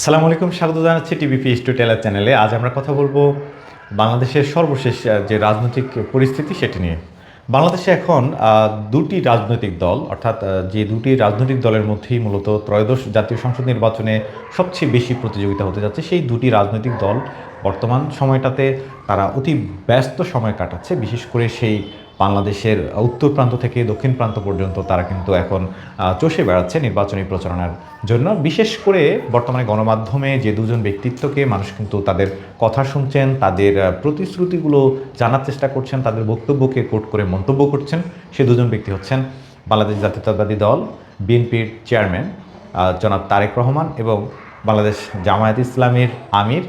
আসসালামু আলাইকুম, স্বাগত জানাচ্ছি টিভিপি স্টোটেলার চ্যানেলে। আজ আমরা কথা বলব বাংলাদেশের সর্বশেষ যে রাজনৈতিক পরিস্থিতি সেটি নিয়ে। বাংলাদেশে এখন দুটি রাজনৈতিক দল, অর্থাৎ যে দুটি রাজনৈতিক দলের মধ্যেই মূলত ত্রয়োদশ জাতীয় সংসদ নির্বাচনে সবচেয়ে বেশি প্রতিযোগিতা হতে যাচ্ছে, সেই দুটি রাজনৈতিক দল বর্তমান সময়টাতে তারা অতি ব্যস্ত সময় কাটাচ্ছে, বিশেষ করে সেই বাংলাদেশের উত্তর প্রান্ত থেকে দক্ষিণ প্রান্ত পর্যন্ত তারা কিন্তু এখন চষে বেড়াচ্ছে নির্বাচনী প্রচারণার জন্য। বিশেষ করে বর্তমানে গণমাধ্যমে যে দুজন ব্যক্তিত্বকে মানুষ কিন্তু তাদের কথা শুনছেন, তাদের প্রতিশ্রুতিগুলো জানার চেষ্টা করছেন, তাদের বক্তব্যকে কোট করে মন্তব্য করছেন, সে দুজন ব্যক্তি হচ্ছেন বাংলাদেশ জাতীয়তাবাদী দল, বিএনপির চেয়ারম্যান জনাব তারেক রহমান এবং বাংলাদেশ জামায়াত ইসলামের আমির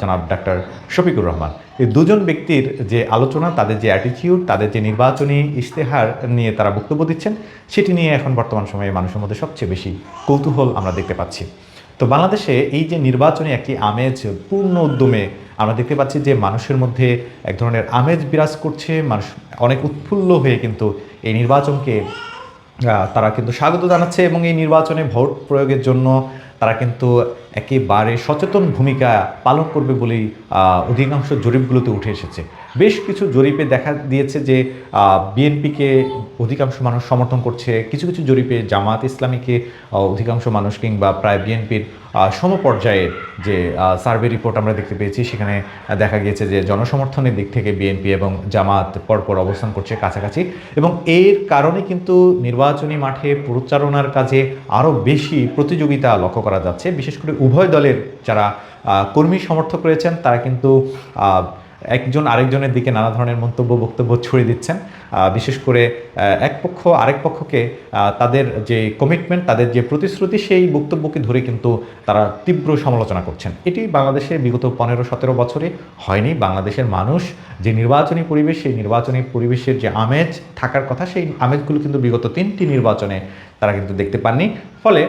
জনাব ডাক্তার শফিকুর রহমান। এই দুজন ব্যক্তির যে আলোচনা, তাদের যে অ্যাটিটিউড তাদের যে নির্বাচনী ইশতেহার নিয়ে তারা বক্তব্য দিচ্ছেন, সেটি নিয়ে এখন বর্তমান সময়ে মানুষের মধ্যে সবচেয়ে বেশি কৌতূহল আমরা দেখতে পাচ্ছি। তো বাংলাদেশে এই যে নির্বাচনী একটি আমেজ, পূর্ণ উদ্যমে আমরা দেখতে পাচ্ছি যে মানুষের মধ্যে এক ধরনের আমেজ বিরাজ করছে, মানুষ অনেক উৎফুল্ল হয়ে কিন্তু এই নির্বাচনকে তারা কিন্তু স্বাগত জানাচ্ছে এবং এই নির্বাচনে ভোট প্রয়োগের জন্য তারা কিন্তু একেবারে সচেতন ভূমিকা পালন করবে বলেই অধিকাংশ জরিপগুলোতে উঠে এসেছে। বেশ কিছু জরিপে দেখা দিয়েছে যে বিএনপিকে অধিকাংশ মানুষ সমর্থন করছে। কিছু কিছু জরিপে জামাত ইসলামীকে অধিকাংশ মানুষ কিংবা প্রায় বিএনপির সমপর্যায়ের যে সার্ভে রিপোর্ট আমরা দেখতে পেয়েছি, সেখানে দেখা গিয়েছে যে, জনসমর্থনের দিক থেকে বিএনপি এবং জামাত পরপর অবস্থান করছে কাছাকাছি এবং এর কারণে কিন্তু নির্বাচনী মাঠে প্রচারণার কাজে আরও বেশি প্রতিযোগিতা লক্ষ্য করা যাচ্ছে। বিশেষ করে উভয় দলের যারা কর্মী সমর্থক রয়েছেন, তারা কিন্তু একজন আরেকজনের দিকে নানা ধরনের মন্তব্য, বক্তব্য ছড়িয়ে দিচ্ছেন। বিশেষ করে এক পক্ষ, আরেক পক্ষকে তাদের যে কমিটমেন্ট তাদের যে প্রতিশ্রুতি, সেই বক্তব্যকে ধরে কিন্তু তারা তীব্র সমালোচনা করছেন। এটি বাংলাদেশে বিগত পনেরো, সতেরো বছরে হয়নি। বাংলাদেশের মানুষ যে নির্বাচনী পরিবেশ, সেই নির্বাচনী পরিবেশের যে আমেজ থাকার কথা, সেই আমেজগুলো কিন্তু বিগত তিনটি নির্বাচনে তারা কিন্তু দেখতে পাননি। ফলে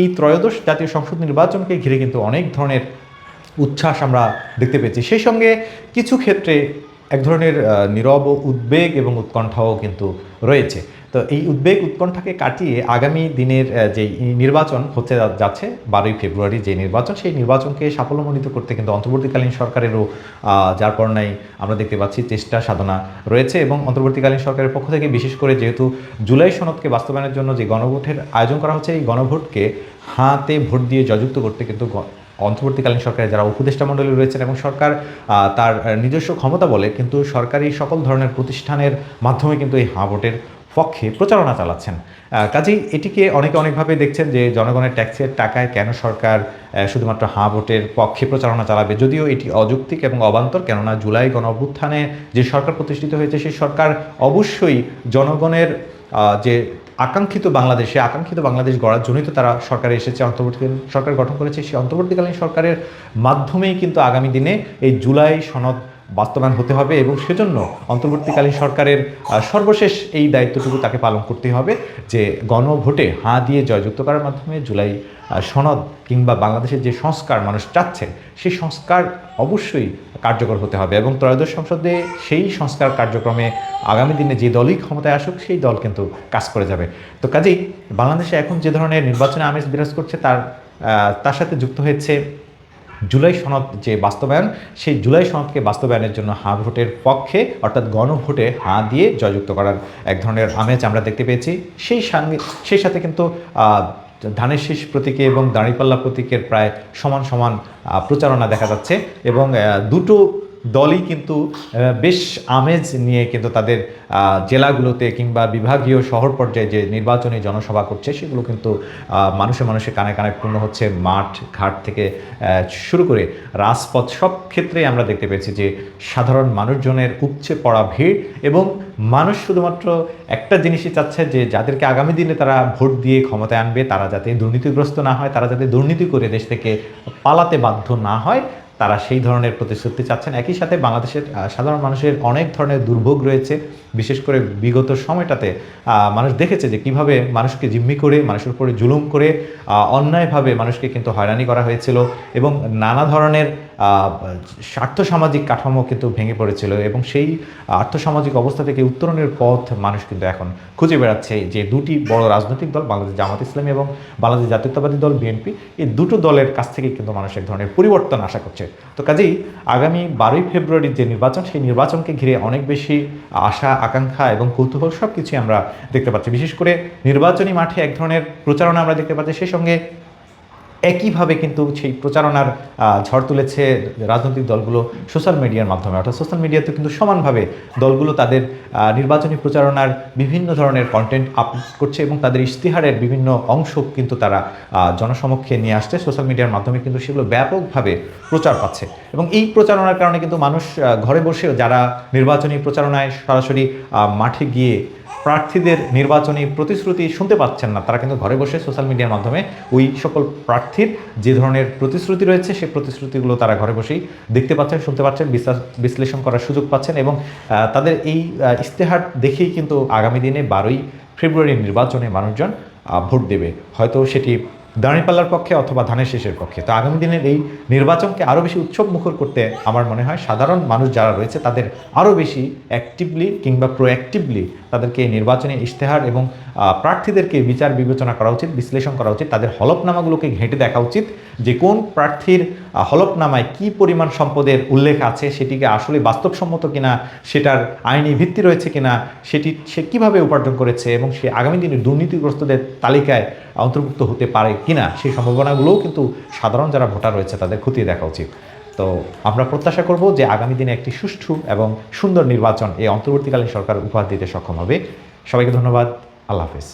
এই ত্রয়োদশ জাতীয় সংসদ নির্বাচনকে ঘিরে কিন্তু অনেক ধরনের উচ্ছ্বাস আমরা দেখতে পেয়েছি। সেই সঙ্গে কিছু ক্ষেত্রে এক ধরনের নীরব উদ্বেগ এবং উৎকণ্ঠাও কিন্তু রয়েছে। তো এই উদ্বেগ উৎকণ্ঠাকে কাটিয়ে আগামী দিনের যে নির্বাচন হতে যাচ্ছে, বারোই ফেব্রুয়ারি যে নির্বাচন, সেই নির্বাচনকে সাফল্যমণ্ডিত করতে কিন্তু অন্তর্বর্তীকালীন সরকারেরও যার পরনাই আমরা দেখতে পাচ্ছি চেষ্টা সাধনা রয়েছে এবং অন্তর্বর্তীকালীন সরকারের পক্ষ থেকে বিশেষ করে যেহেতু জুলাই সনদকে বাস্তবায়নের জন্য যে গণভোটের আয়োজন করা হচ্ছে, এই গণভোটকে হাতে ভোট দিয়ে জয়যুক্ত করতে কিন্তু অন্তর্বর্তীকালীন সরকারের যারা উপদেষ্টা মণ্ডলী রয়েছেন এবং সরকার তার নিজস্ব ক্ষমতা বলে কিন্তু সরকারি সকল ধরনের প্রতিষ্ঠানের মাধ্যমে কিন্তু এই হাঁ ভোটের পক্ষে প্রচারণা চালাচ্ছেন। কাজেই এটিকে অনেকে অনেকভাবে দেখছেন যে জনগণের ট্যাক্সের টাকায় কেন সরকার শুধুমাত্র হাঁ ভোটের পক্ষে প্রচারণা চালাবে? যদিও এটি অযৌক্তিক এবং অবান্তর, কেননা জুলাই গণ অভ্যুত্থানে যে সরকার প্রতিষ্ঠিত হয়েছে, সেই সরকার অবশ্যই জনগণের যে আকাঙ্ক্ষিত বাংলাদেশে আকাঙ্ক্ষিত বাংলাদেশ গড়ার জন্যই তো তারা সরকারে এসেছে, অন্তর্বর্তীকালীন সরকার গঠন করেছে। সেই অন্তর্বর্তীকালীন সরকারের মাধ্যমেই কিন্তু আগামী দিনে এই জুলাই সনদ বাস্তবায়ন হতে হবে এবং সেজন্য অন্তর্বর্তীকালীন সরকারের সর্বশেষ এই দায়িত্বটুকু তাকে পালন করতে হবে যে গণভোটে হাঁ দিয়ে জয়যুক্ত করার মাধ্যমে জুলাই সনদ কিংবা বাংলাদেশের যে সংস্কার মানুষ চাচ্ছেন সেই সংস্কার অবশ্যই কার্যকর হতে হবে এবং ত্রয়োদশ সংসদে সেই সংস্কার কার্যক্রমে আগামী দিনে যে দলই ক্ষমতায় আসুক, সেই দল কিন্তু কাজ করে যাবে। তো কাজেই বাংলাদেশে এখন যে ধরনের নির্বাচনে আমেজ বিরাজ করছে তার তার সাথে যুক্ত হয়েছে জুলাই সনদ যে বাস্তবায়ন, সেই জুলাই সনদকে বাস্তবায়নের জন্য হাঁ ভোটের পক্ষে, অর্থাৎ গণভোটে হা দিয়ে জয়যুক্ত করার এক ধরনের আমেজ আমরা দেখতে পেয়েছি। সেই সঙ্গে, সেই সাথে কিন্তু ধানের শীষ প্রতীকে এবং দাঁড়িপাল্লা প্রতীকের প্রায় সমান সমান প্রচারণা দেখা যাচ্ছে এবং দুটো দলই কিন্তু বেশ আমেজ নিয়ে কিন্তু তাদের জেলাগুলোতে কিংবা বিভাগীয় শহর পর্যায়ে যে নির্বাচনী জনসভা করছে, সেগুলো কিন্তু মানুষে মানুষে কানে কানে পূর্ণ হচ্ছে মাঠ, ঘাট থেকে শুরু করে রাজপথ। সব ক্ষেত্রেই আমরা দেখতে পেয়েছি যে সাধারণ মানুষজনের উপচে পড়া ভিড় এবং মানুষ শুধুমাত্র একটা জিনিসই চাচ্ছে যে যাদেরকে আগামী দিনে তারা ভোট দিয়ে ক্ষমতায় আনবে, তারা যাতে দুর্নীতিগ্রস্ত না হয়, তারা যাতে দুর্নীতি করে দেশ থেকে পালাতে বাধ্য না হয় তারা সেই ধরনের প্রতিশ্রুতি চাচ্ছেন। একই সাথে বাংলাদেশের সাধারণ মানুষের অনেক ধরনের দুর্ভোগ রয়েছে। বিশেষ করে বিগত সময়টাতে মানুষ দেখেছে যে কীভাবে মানুষকে জিম্মি করে, মানুষের উপরে জুলুম করে অন্যায়ভাবে মানুষকে কিন্তু হয়রানি করা হয়েছিল এবং নানা ধরনের স্বার্থসামাজিক কাঠামো কিন্তু ভেঙে পড়েছিল এবং সেই আর্থসামাজিক অবস্থা থেকে উত্তরণের পথ মানুষ কিন্তু এখন খুঁজে বেড়াচ্ছে। যে দুটি বড় রাজনৈতিক দল, বাংলাদেশ জামাত ইসলামী এবং বাংলাদেশ জাতীয়তাবাদী দল, বিএনপি, এই দুটো দলের কাছ থেকে কিন্তু মানুষ এক ধরনের পরিবর্তন আশা করছে। তো কাজেই আগামী বারোই ফেব্রুয়ারির যে নির্বাচন, সেই নির্বাচনকে ঘিরে অনেক বেশি আশা, আকাঙ্ক্ষা এবং কৌতূহল সব কিছুই আমরা দেখতে পাচ্ছি। বিশেষ করে নির্বাচনী মাঠে এক ধরনের প্রচারণা আমরা দেখতে পাচ্ছি। সেই সঙ্গে একইভাবে কিন্তু সেই প্রচারণার ঝড় তুলেছে রাজনৈতিক দলগুলো সোশ্যাল মিডিয়ার মাধ্যমে। অর্থাৎ সোশ্যাল মিডিয়াতে কিন্তু সমানভাবে দলগুলো তাদের নির্বাচনী প্রচারণার বিভিন্ন ধরনের কন্টেন্ট আপলোড করছে এবং তাদের ইশতেহারের বিভিন্ন অংশ কিন্তু তারা জনসমক্ষে নিয়ে আসছে। সোশ্যাল মিডিয়ার মাধ্যমে কিন্তু সেগুলো ব্যাপকভাবে প্রচার পাচ্ছে। এবং এই প্রচারণার কারণে কিন্তু মানুষ ঘরে বসেও যারা নির্বাচনী প্রচারণায় সরাসরি মাঠে গিয়ে প্রার্থীদের নির্বাচনী প্রতিশ্রুতি শুনতে পাচ্ছেন না। তারা কিন্তু ঘরে বসে সোশ্যাল মিডিয়ার মাধ্যমে ওই সকল প্রার্থীর যে ধরনের প্রতিশ্রুতি রয়েছে, সেই প্রতিশ্রুতিগুলো তারা ঘরে বসেই দেখতে পাচ্ছেন, শুনতে পাচ্ছেন বিশ্লেষণ করার সুযোগ পাচ্ছেন এবং তাদের এই ইশতেহার দেখেই কিন্তু আগামী দিনে বারোই ফেব্রুয়ারি নির্বাচনে মানুষজন ভোট দেবে। হয়তো সেটি দাঁড়িপাল্লার পক্ষে অথবা ধানের শেষের পক্ষে। তো আগামী দিনের এই নির্বাচনকে আরও বেশি উৎসব মুখর করতে আমার মনে হয় সাধারণ মানুষ যারা রয়েছে, তাদের আরও বেশি অ্যাক্টিভলি কিংবা প্রোঅ্যাক্টিভলি তাদেরকে এই নির্বাচনে ইশতেহার এবং প্রার্থীদেরকে বিচার বিবেচনা করা উচিত, বিশ্লেষণ করা উচিত, তাদের হলফনামাগুলোকে ঘেঁটে দেখা উচিত যে কোন প্রার্থীর হলফনামায় কি পরিমাণ সম্পদের উল্লেখ আছে, সেটিকে আসলে বাস্তবসম্মত কিনা, সেটার আইনি ভিত্তি রয়েছে কিনা, সেটি সে কীভাবে উপার্জন করেছে এবং সে আগামী দিনে দুর্নীতিগ্রস্তদের তালিকায় অন্তর্ভুক্ত হতে পারে কিনা, সেই সম্ভাবনাগুলোও কিন্তু সাধারণ যারা ভোটার রয়েছে তাদের খতিয়ে দেখা উচিত। তো আমরা প্রত্যাশা করব যে আগামী দিনে একটি সুষ্ঠু এবং সুন্দর নির্বাচন এই অন্তর্বর্তীকালীন সরকার উপহার দিতে সক্ষম হবে। সবাইকে ধন্যবাদ। আল্লাহ হাফিজ